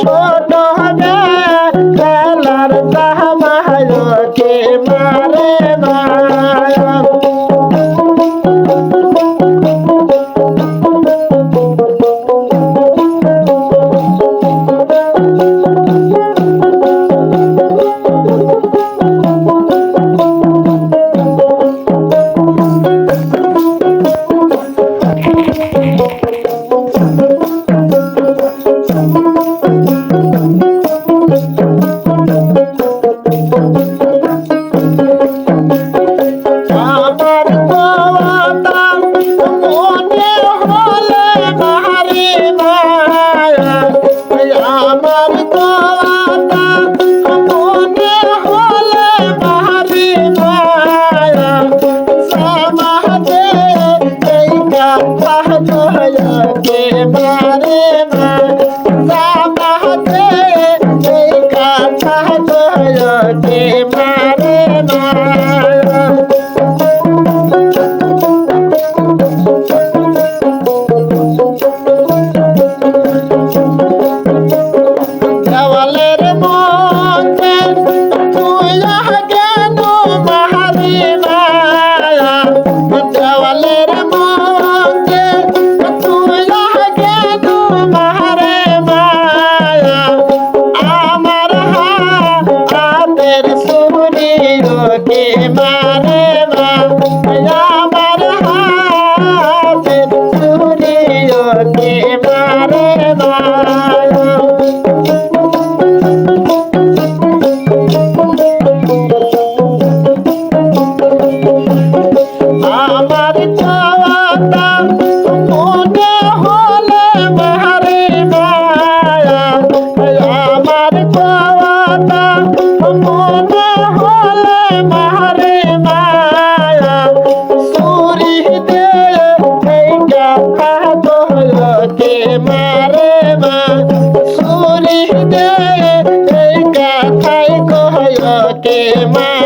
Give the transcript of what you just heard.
সোনা সুরে রোকে মারে মা। মারে মা শুনি দে এই কথাই কহয় কে মা?